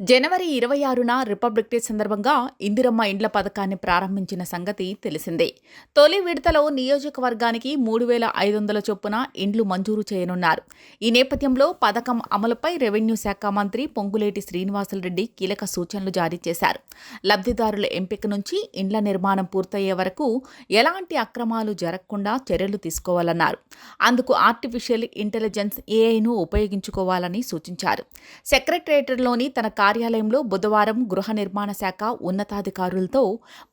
జనవరి ఇరవై ఆరున republic day సందర్భంగా ఇందిరమ్మ ఇండ్ల పథకాన్ని ప్రారంభించిన సంగతి తెలిసిందే. తొలి విడతలో నియోజకవర్గానికి మూడు వేల ఐదు వందల చొప్పున ఇండ్లు మంజూరు చేయనున్నారు. ఈ నేపథ్యంలో పథకం అమలుపై రెవెన్యూ శాఖ మంత్రి పొంగులేటి శ్రీనివాసులరెడ్డి కీలక సూచనలు జారీ చేశారు. లబ్ధిదారుల ఎంపిక నుంచి ఇండ్ల నిర్మాణం పూర్తయ్యే వరకు ఎలాంటి అక్రమాలు జరగకుండా చర్యలు తీసుకోవాలన్నారు. అందుకు ఆర్టిఫిషియల్ ఇంటెలిజెన్స్ ఏఐను ఉపయోగించుకోవాలని సూచించారు. సెక్రటరేటర్లోని తన కార్యాలయంలో బుధవారం గృహ నిర్మాణ శాఖ ఉన్నతాధికారులతో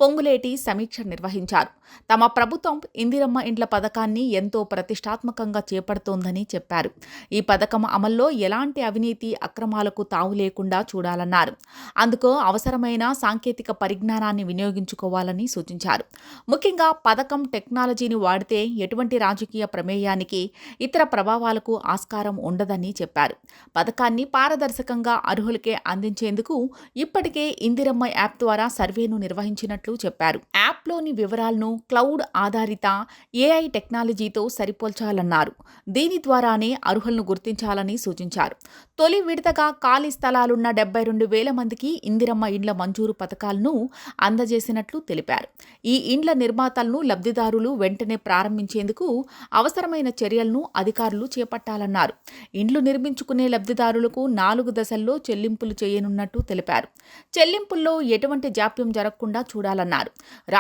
పొంగులేటి సమీక్ష నిర్వహించారు. తమ ప్రభుత్వం ఇందిరమ్మ ఇండ్ల పథకాన్ని ఎంతో ప్రతిష్టాత్మకంగా చేపడుతోందని చెప్పారు. ఈ పథకం అమల్లో ఎలాంటి అవినీతి అక్రమాలకు తావు లేకుండా చూడాలన్నారు. అందుకు అవసరమైన సాంకేతిక పరిజ్ఞానాన్ని వినియోగించుకోవాలని సూచించారు. ముఖ్యంగా పథకం టెక్నాలజీని వాడితే ఎటువంటి రాజకీయ ప్రమేయానికి ఇతర ప్రభావాలకు ఆస్కారం ఉండదని చెప్పారు. పథకాన్ని పారదర్శకంగా అర్హులకే అందించేందుకు ఇప్పటికే ఇందిరమ్మ యాప్ ద్వారా సర్వేను నిర్వహించినట్లు చెప్పారు. యాప్లోని వివరాలను క్లౌడ్ ఆధారిత ఏఐ టెక్నాలజీతో సరిపోల్చాలన్నారు. దీని ద్వారానే అర్హులను గుర్తించాలని సూచించారు. తొలి విడతగా ఖాళీ స్థలాలున్న డెబ్బై రెండు వేల మందికి ఇందిరమ్మ ఇండ్ల మంజూరు పథకాలను అందజేసినట్లు తెలిపారు. ఈ ఇండ్ల నిర్మాతలను లబ్ధిదారులు వెంటనే ప్రారంభించేందుకు అవసరమైన చర్యలను అధికారులు చేపట్టాలన్నారు. ఇండ్లు నిర్మించుకునే లబ్ధిదారులకు నాలుగు దశల్లో చెల్లింపులు చేయనున్నట్టు తెలిపారు. చెల్లింపుల్లో ఎటువంటి జాప్యం జరగకుండా చూడాలన్నారు.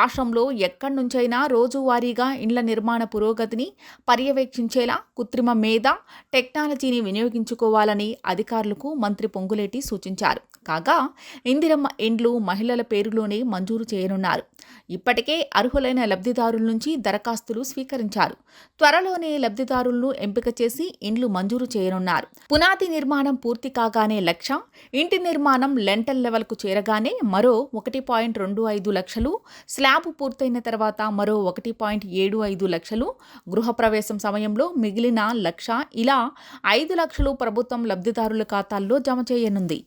రాష్ట్రంలో ఎక్కడి నుంచైనా రోజువారీగా ఇండ్ల నిర్మాణ పురోగతిని పర్యవేక్షించేలా కృత్రిమ మేధ టెక్నాలజీని వినియోగించుకోవాలని అధికారులకు మంత్రి పొంగులేటి సూచించారు. కాగా ఇందిరమ్మ ఇండ్లు మహిళల పేరులోనే మంజూరు చేయనున్నారు. ఇప్పటికే అర్హులైన లబ్ధిదారుల నుంచి దరఖాస్తులు స్వీకరించారు. త్వరలోనే లబ్ధిదారులను ఎంపిక చేసి ఇండ్లు మంజూరు చేయనున్నారు. పునాది నిర్మాణం పూర్తి కాగానే లక్ష ఇంటి నిర్మాణం లెంటల్ లెవెల్కు చేరగానే మరో ఒకటి పాయింట్ రెండు ఐదు లక్షలు స్లాబ్ పూర్తయిన తర్వాత మరో ఒకటి పాయింట్ ఏడు ఐదు లక్షలు గృహప్రవేశం సమయంలో మిగిలిన లక్ష ఇలా ఐదు లక్షలు ప్రభుత్వం లబ్ధిదారుల ఖాతాల్లో జమ చేయనుంది.